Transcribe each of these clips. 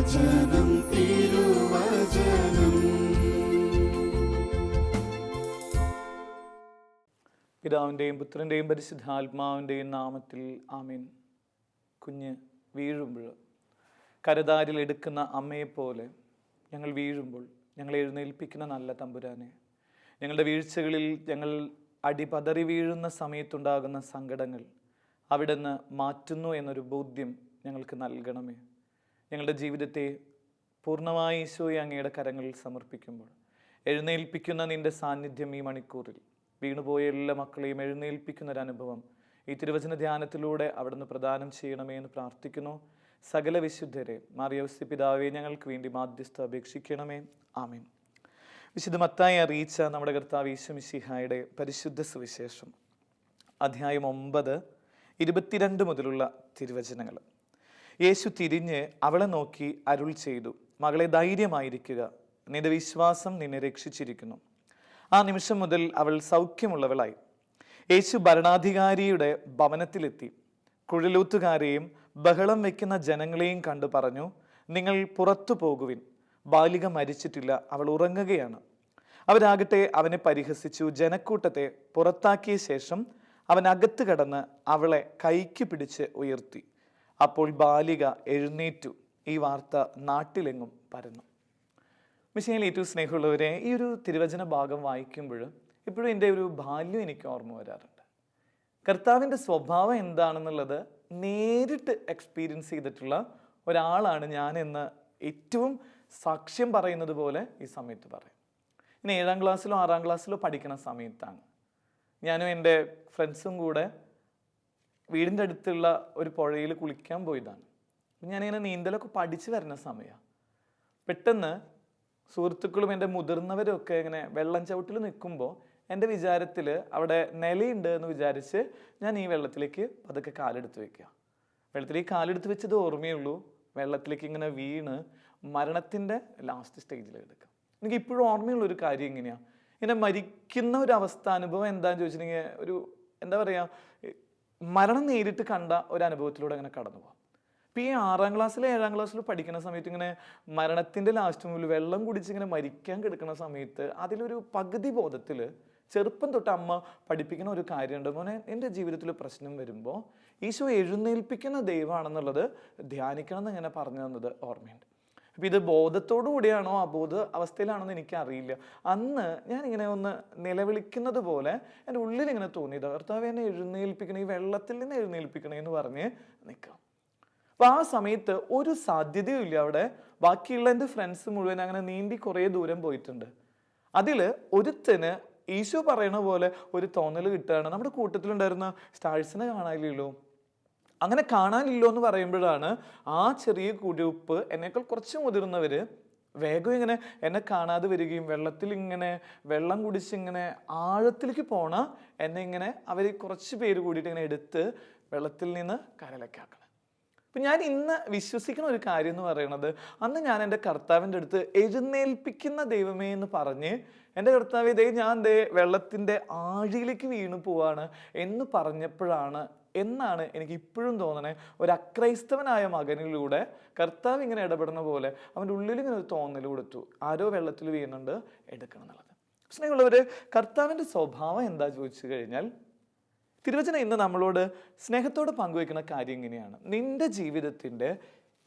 പിതാവിന്റെയും പുത്രന്റെയും പരിശുദ്ധാത്മാവിന്റെയും നാമത്തിൽ ആമീൻ. കുഞ്ഞ് വീഴുമ്പോൾ കരതാരിൽ എടുക്കുന്ന അമ്മയെപ്പോലെ ഞങ്ങൾ വീഴുമ്പോൾ ഞങ്ങളെ എഴുന്നേൽപ്പിക്കുന്ന നല്ല തമ്പുരാനെ. ഞങ്ങളുടെ വീഴ്ചകളിൽ ഞങ്ങൾ അടിപതറി വീഴുന്ന സമയത്തുണ്ടാകുന്ന സങ്കടങ്ങൾ അവിടുന്ന് മാറ്റുന്നു എന്നൊരു ബോധ്യം ഞങ്ങൾക്ക് നൽകണമേ. ഞങ്ങളുടെ ജീവിതത്തെ പൂർണമായി ഈശോയെ അങ്ങയുടെ കരങ്ങളിൽ സമർപ്പിക്കുമ്പോൾ എഴുന്നേൽപ്പിക്കുന്ന നിന്റെ സാന്നിധ്യം ഈ മണിക്കൂറിൽ വീണുപോയ എല്ലാ മക്കളെയും എഴുന്നേൽപ്പിക്കുന്ന ഒരു അനുഭവം ഈ തിരുവചന ധ്യാനത്തിലൂടെ അവിടുന്ന് പ്രദാനം ചെയ്യണമേ എന്ന് പ്രാർത്ഥിക്കുന്നു. സകല വിശുദ്ധരെ മാറിയവസ്ഥ പിതാവെ ഞങ്ങൾക്ക് വേണ്ടി മാധ്യസ്ഥ അപേക്ഷിക്കണമേ. ആമീൻ. വിശുദ്ധ മത്തായി അറിയിച്ച നമ്മുടെ കർത്താവ് ഈശ്വമിശിഹായുടെ പരിശുദ്ധ സുവിശേഷം അധ്യായം ഒമ്പത് ഇരുപത്തിരണ്ട് മുതലുള്ള തിരുവചനങ്ങൾ. യേശു തിരിഞ്ഞ് അവളെ നോക്കി അരുൾ ചെയ്തു. മകളെ ധൈര്യമായിരിക്കുക. നിന്റെ വിശ്വാസം നിന്നെ രക്ഷിച്ചിരിക്കുന്നു. ആ നിമിഷം മുതൽ അവൾ സൗഖ്യമുള്ളവളായി. യേശു ഭരണാധികാരിയുടെ ഭവനത്തിലെത്തി. കുഴലൂത്തുകാരെയും ബഹളം വയ്ക്കുന്ന ജനങ്ങളെയും കണ്ടു പറഞ്ഞു നിങ്ങൾ പുറത്തു പോകുവിൻ. ബാലിക മരിച്ചിട്ടില്ല അവൾ ഉറങ്ങുകയാണ്. അവരാകട്ടെ അവനെ പരിഹസിച്ചു ജനക്കൂട്ടത്തെ പുറത്താക്കിയ ശേഷം അവൻ അകത്ത് കടന്ന് അവളെ കൈക്ക് പിടിച്ച് ഉയർത്തി. അപ്പോൾ ബാലിക എഴുന്നേറ്റു. ഈ വാർത്ത നാട്ടിലെങ്ങും പരന്നു. മിഷനിൽ ഏറ്റവും സ്നേഹമുള്ളവരെ ഈ ഒരു തിരുവചന ഭാഗം വായിക്കുമ്പോൾ ഇപ്പോഴും എന്റെ ഒരു ബാല്യം എനിക്ക് ഓർമ്മ വരാറുണ്ട്. കർത്താവിന്റെ സ്വഭാവം എന്താണെന്നുള്ളത് നേരിട്ട് എക്സ്പീരിയൻസ് ചെയ്തിട്ടുള്ള ഒരാളാണ് ഞാൻ എന്ന് ഏറ്റവും സാക്ഷ്യം പറയുന്നത് പോലെ ഈ സമയത്ത് പറയും. ഇനി ഏഴാം ക്ലാസ്സിലോ ആറാം ക്ലാസ്സിലോ പഠിക്കുന്ന സമയത്താണ്. ഞാനും എന്റെ ഫ്രണ്ട്സും കൂടെ വീടിന്റെ അടുത്തുള്ള ഒരു പുഴയിൽ കുളിക്കാൻ പോയതാണ്. ഞാനിങ്ങനെ നീന്തലൊക്കെ പഠിച്ചു വരുന്ന സമയമാണ് പെട്ടെന്ന് സുഹൃത്തുക്കളും എന്റെ മുതിർന്നവരും ഒക്കെ ഇങ്ങനെ വെള്ളം ചവിട്ടിൽ നിൽക്കുമ്പോൾ എന്റെ വിചാരത്തിൽ അവിടെ നിലയുണ്ട് എന്ന് വിചാരിച്ച് ഞാൻ ഈ വെള്ളത്തിലേക്ക് പതുക്കെ കാലെടുത്ത് വെക്കുക വെള്ളത്തിലേക്ക് കാലെടുത്ത് വെച്ചത് ഓർമ്മയുള്ളൂ വെള്ളത്തിലേക്ക് ഇങ്ങനെ വീണ് മരണത്തിന്റെ ലാസ്റ്റ് സ്റ്റേജിൽ എടുക്കുക. എനിക്ക് ഇപ്പോഴും ഓർമ്മയുള്ള ഒരു കാര്യം എങ്ങനെയാണ് ഇങ്ങനെ മരിക്കുന്ന ഒരു അവസ്ഥ അനുഭവം എന്താണെന്ന് ചോദിച്ചിട്ടുണ്ടെങ്കിൽ ഒരു എന്താ പറയുക മരണം നേരിട്ട് കണ്ട ഒരു അനുഭവത്തിലൂടെ അങ്ങനെ കടന്നു പോകാം ഇപ്പം ഈ ആറാം ക്ലാസ്സിൽ ഏഴാം ക്ലാസ്സിൽ പഠിക്കുന്ന സമയത്ത് ഇങ്ങനെ മരണത്തിന്റെ ലാസ്റ്റ് മുതൽ വെള്ളം കുടിച്ച് ഇങ്ങനെ മരിക്കാൻ കിടക്കുന്ന സമയത്ത് അതിലൊരു പകുതി ബോധത്തിൽ ചെറുപ്പം തൊട്ട് അമ്മ പഠിപ്പിക്കുന്ന ഒരു കാര്യമുണ്ട്. മോനെ എന്റെ ജീവിതത്തിൽ പ്രശ്നം വരുമ്പോൾ ഈശോ എഴുന്നേൽപ്പിക്കുന്ന ദൈവമാണെന്നുള്ളത് ധ്യാനിക്കണം എന്ന് ഇങ്ങനെ പറഞ്ഞു തന്നത് ഓർമ്മയുണ്ട്. അപ്പം ഇത് ബോധത്തോടു കൂടിയാണോ അബോധ അവസ്ഥയിലാണോ എന്ന് എനിക്കറിയില്ല. അന്ന് ഞാൻ ഇങ്ങനെ ഒന്ന് നിലവിളിക്കുന്നത് പോലെ എന്റെ ഉള്ളിൽ ഇങ്ങനെ തോന്നിയത്. കർത്താവ് എന്നെ എഴുന്നേൽപ്പിക്കണേ ഈ വെള്ളത്തിൽ നിന്ന് എഴുന്നേൽപ്പിക്കണേ എന്ന് പറഞ്ഞ് നിൽക്കാം അപ്പം ആ സമയത്ത് ഒരു സാധ്യതയും ഇല്ല അവിടെ. ബാക്കിയുള്ള എന്റെ ഫ്രണ്ട്സ് മുഴുവൻ അങ്ങനെ നീന്തി കുറേ ദൂരം പോയിട്ടുണ്ട്. അതിൽ ഒരുത്തന് ഈശോ പറയണ പോലെ ഒരു തോന്നൽ കിട്ടുകയാണ്. നമ്മുടെ കൂട്ടത്തിലുണ്ടായിരുന്ന സ്റ്റാഴ്സിനെ കാണാനില്ലല്ലോ. അങ്ങനെ കാണാനില്ലോ എന്ന് പറയുമ്പോഴാണ് ആ ചെറിയ കുടിവെപ്പ് എന്നേക്കാൾ കുറച്ച് മുതിർന്നവർ വേഗം ഇങ്ങനെ എന്നെ കാണാതെ വരികയും വെള്ളത്തിൽ ഇങ്ങനെ വെള്ളം കുടിച്ചിങ്ങനെ ആഴത്തിലേക്ക് പോണ എന്നെ ഇങ്ങനെ അവർ കുറച്ച് പേര് കൂടിയിട്ട് ഇങ്ങനെ എടുത്ത് വെള്ളത്തിൽ നിന്ന് കരലക്കാക്കണം അപ്പം ഞാൻ ഇന്ന് വിശ്വസിക്കുന്ന ഒരു കാര്യം എന്ന് പറയുന്നത് അന്ന് ഞാൻ എന്റെ കർത്താവിന്റെ അടുത്ത് എഴുന്നേൽപ്പിക്കുന്ന ദൈവമേ എന്ന് പറഞ്ഞ് എന്റെ കർത്താവ് ഇതേ ഞാൻ ദേ വെള്ളത്തിന്റെ ആഴിയിലേക്ക് വീണു പോവാണ് എന്ന് പറഞ്ഞപ്പോഴാണ് എന്നാണ് എനിക്ക് ഇപ്പോഴും തോന്നണേ. ഒരു അക്രൈസ്തവനായ മകനിലൂടെ കർത്താവ് ഇങ്ങനെ ഇടപെടുന്ന പോലെ അവന്റെ ഉള്ളിൽ ഇങ്ങനെ ഒരു തോന്നൽ കൊടുത്തു. ആരോ വെള്ളത്തിൽ വീണുണ്ട് എടുക്കണം എന്നുള്ളത്. സ്നേഹമുള്ളവർ കർത്താവിന്റെ സ്വഭാവം എന്താ ചോദിച്ചു കഴിഞ്ഞാൽ തിരുവചനം ഇന്ന് നമ്മളോട് സ്നേഹത്തോടെ പങ്കുവെക്കുന്ന കാര്യം ഇങ്ങനെയാണ്. നിന്റെ ജീവിതത്തിന്റെ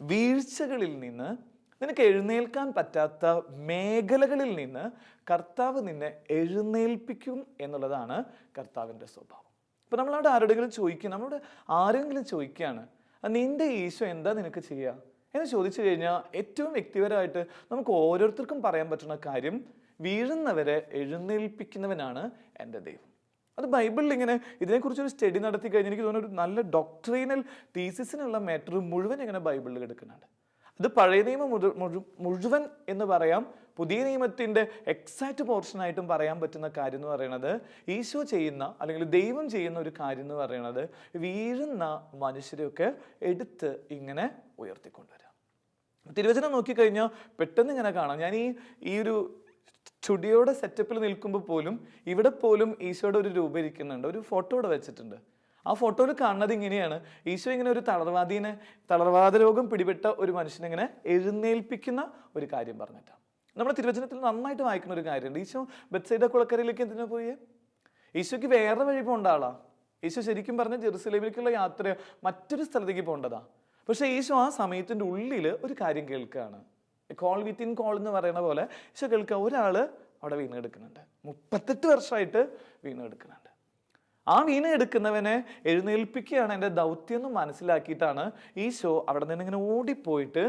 വീഴ്ചകളിൽ നിന്ന് നിനക്ക് എഴുന്നേൽക്കാൻ പറ്റാത്ത മേഖലകളിൽ നിന്ന് കർത്താവ് നിന്നെ എഴുന്നേൽപ്പിക്കും എന്നുള്ളതാണ് കർത്താവിന്റെ സ്വഭാവം. ഇപ്പം നമ്മളവിടെ ആരോടെങ്കിലും ചോദിക്കുക നമ്മളോട് ആരെങ്കിലും ചോദിക്കുകയാണ് "ആ, നിന്റെ ഈശോ എന്താ നിനക്ക് ചെയ്യുക എന്ന് ചോദിച്ചു കഴിഞ്ഞാൽ ഏറ്റവും വ്യക്തിപരമായിട്ട് നമുക്ക് ഓരോരുത്തർക്കും പറയാൻ പറ്റുന്ന കാര്യം വീഴുന്നവരെ എഴുന്നേൽപ്പിക്കുന്നവനാണ് എന്റെ ദൈവം. അത് ബൈബിളിൽ ഇങ്ങനെ ഇതിനെക്കുറിച്ചൊരു സ്റ്റഡി നടത്തി കഴിഞ്ഞാൽ എനിക്ക് തോന്നുന്നു ഒരു നല്ല ഡോക്ട്രീനൽ തീസിസിനുള്ള മാറ്റർ മുഴുവൻ ഇങ്ങനെ ബൈബിളിൽ കിടക്കുന്നുണ്ട് അത് പഴയ നിയമം മുഴു- മുഴു- മുഴുവൻ എന്ന് പറയാം പുതിയ നിയമത്തിന്റെ എക്സാക്റ്റ് പോർഷനായിട്ടും പറയാൻ പറ്റുന്ന കാര്യം എന്ന് പറയുന്നത് ഈശോ ചെയ്യുന്ന അല്ലെങ്കിൽ ദൈവം ചെയ്യുന്ന ഒരു കാര്യം എന്ന് പറയുന്നത് വീഴുന്ന മനുഷ്യരെയൊക്കെ എടുത്ത് ഇങ്ങനെ ഉയർത്തിക്കൊണ്ടുവരാം. തിരുവചനം നോക്കിക്കഴിഞ്ഞാൽ പെട്ടെന്ന് ഇങ്ങനെ കാണാം. ഞാൻ ഈ ഈ ഒരു ചുടിയോടെ സെറ്റപ്പിൽ നിൽക്കുമ്പോൾ പോലും ഇവിടെ പോലും ഈശോയുടെ ഒരു രൂപം ഇരിക്കുന്നുണ്ട്. ഒരു ഫോട്ടോ ഇവിടെ വെച്ചിട്ടുണ്ട്. ആ ഫോട്ടോയിൽ കാണുന്നത് ഇങ്ങനെയാണ്. ഈശോ ഇങ്ങനെ ഒരു തളർവാദീനെ തളർവാദ രോഗം പിടിപെട്ട ഒരു മനുഷ്യനെ ഇങ്ങനെ എഴുന്നേൽപ്പിക്കുന്ന ഒരു കാര്യം പറഞ്ഞിട്ടാണ്. നമ്മുടെ തിരുവചനത്തിൽ നന്നായിട്ട് വായിക്കുന്ന ഒരു കാര്യമുണ്ട്. ഈശോ ബെത്സൈഡ കുളക്കരയിലേക്ക് എന്തിനാ പോയേ? ഈശോയ്ക്ക് വേറെ വഴി പോകേണ്ട ആളാ. ഈശോ ശരിക്കും പറഞ്ഞ ജെറുസലേമിലേക്കുള്ള യാത്ര മറ്റൊരു സ്ഥലത്തേക്ക് പോകേണ്ടതാ പക്ഷേ ഈശോ ആ സമയത്തിന്റെ ഉള്ളിൽ ഒരു കാര്യം കേൾക്കുകയാണ് കോൾ വിത്തിൻ കോൾ എന്ന് പറയുന്ന പോലെ ഈശോ കേൾക്കുക ഒരാൾ അവിടെ വീണ് എടുക്കുന്നുണ്ട് മുപ്പത്തെട്ട് വർഷമായിട്ട് വീണ് എടുക്കുന്നുണ്ട് ആ വീണ എടുക്കുന്നവനെ എഴുന്നേൽപ്പിക്കുകയാണ് എന്റെ ദൗത്യം എന്ന് മനസ്സിലാക്കിയിട്ടാണ് ഈശോ അവിടെ നിന്ന് ഇങ്ങനെ ഓടിപ്പോയിട്ട്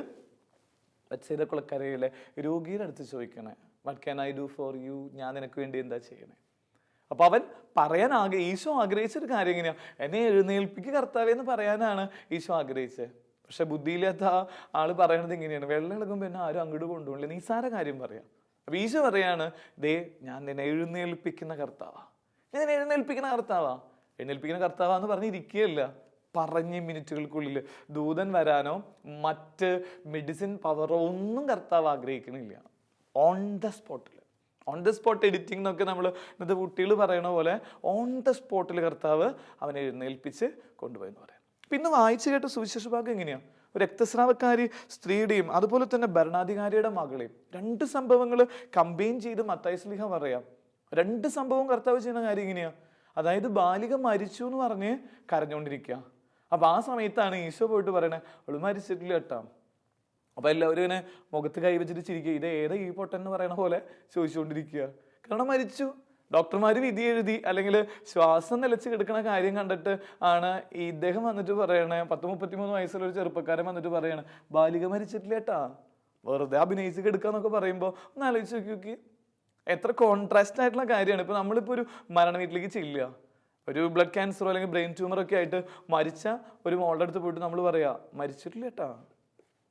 വത്സരക്കുളക്കരയിലെ രോഗിയുടെ അടുത്ത് ചോദിക്കണേ what can I do for you ഞാൻ നിനക്ക് വേണ്ടി എന്താ ചെയ്യണേ? അപ്പോൾ അവൻ പറയാൻ ആഗ്ര ഈശോ ആഗ്രഹിച്ചൊരു കാര്യം എങ്ങനെയാണ് എന്നെ എഴുന്നേൽപ്പിക്ക് കർത്താവേ എന്ന് പറയാനാണ് ഈശോ ആഗ്രഹിച്ചത്. പക്ഷെ ബുദ്ധിയില്ലാത്ത ആ ആൾ പറയണത് ഇങ്ങനെയാണ്. വെള്ളം ഇളകുമ്പോൾ എന്നെ ആരും അങ്ങോട്ട് കൊണ്ടുപോകില്ല നിസ്സാര കാര്യം പറയാം. അപ്പോൾ ഈശോ പറയാണ് ദേ ഞാൻ നിന്നെ എഴുന്നേൽപ്പിക്കുന്ന കർത്താവാ. ഞാൻ നിന്നെ എഴുന്നേൽപ്പിക്കുന്ന കർത്താവാ. എഴുന്നേൽപ്പിക്കുന്ന കർത്താവാന്ന് പറഞ്ഞിരിക്കുകയല്ല. പറഞ്ഞ മിനിറ്റുകൾക്കുള്ളിൽ ദൂതൻ വരാനോ മറ്റ് മെഡിസിൻ പവറോ ഒന്നും കർത്താവ് ആഗ്രഹിക്കണില്ല. ഓൺ ദ സ്പോട്ടിൽ ഓൺ ദ സ്പോട്ട് എഡിറ്റിംഗ് എന്നൊക്കെ നമ്മൾ ഇന്നത്തെ കുട്ടികൾ പറയണ പോലെ ഓൺ ദ സ്പോട്ടിൽ കർത്താവ് അവനെ എഴുന്നേൽപ്പിച്ച് കൊണ്ടുപോയെന്ന് പറയാം. പിന്നെ വായിച്ചു കേട്ട സുവിശേഷ ഭാഗം എങ്ങനെയാണ് ഒരു രക്തസ്രാവക്കാരി സ്ത്രീയുടെയും അതുപോലെ തന്നെ ഭരണാധികാരിയുടെ മകളെയും രണ്ട് സംഭവങ്ങൾ കമ്പയിൻ ചെയ്ത് മത്തായി സ്ലിഹ പറയാം. രണ്ട് സംഭവം കർത്താവ് ചെയ്യുന്ന കാര്യം ഇങ്ങനെയാണ് അതായത് ബാലിക മരിച്ചു എന്ന് പറഞ്ഞ് കരഞ്ഞുകൊണ്ടിരിക്കുക അപ്പൊ ആ സമയത്താണ് ഈശോ പോയിട്ട് പറയണത് അവൾ മരിച്ചിട്ടില്ല കേട്ടോ. അപ്പൊ എല്ലാവരും ഇങ്ങനെ മുഖത്ത് കൈവച്ചിട്ട് ചിരിക്കുക. ഇത് ഏതാ ഈ പൊട്ടൻ എന്ന് പറയണ പോലെ ചോദിച്ചുകൊണ്ടിരിക്കുക. കാരണം മരിച്ചു. ഡോക്ടർമാർ വിധി എഴുതി അല്ലെങ്കിൽ ശ്വാസം നിലച്ച് കിടക്കുന്ന കാര്യം കണ്ടിട്ട് ആണ് ഈ ഇദ്ദേഹം വന്നിട്ട് പറയണേ പത്ത് മുപ്പത്തിമൂന്ന് വയസ്സുള്ള ഒരു ചെറുപ്പക്കാരൻ വന്നിട്ട് പറയണേ ബാലിക മരിച്ചിട്ടില്ല കേട്ടാ. വെറുതെ അഭിനയിച്ച് കിടക്കാന്നൊക്കെ പറയുമ്പോൾ ഒന്ന് ആലോചിച്ച് നോക്കി നോക്കി. എത്ര കോൺട്രാസ്റ്റ് ആയിട്ടുള്ള കാര്യമാണ്. ഇപ്പൊ നമ്മളിപ്പോൾ ഒരു മരണ വീട്ടിലേക്ക് ചെല്ലുക. ഒരു ബ്ലഡ് ക്യാൻസറോ അല്ലെങ്കിൽ ബ്രെയിൻ ട്യൂമറോ ഒക്കെ ആയിട്ട് മരിച്ച ഒരു മോളുടെ അടുത്ത് പോയിട്ട് നമ്മൾ പറയാ മരിച്ചിട്ടില്ല കേട്ടാ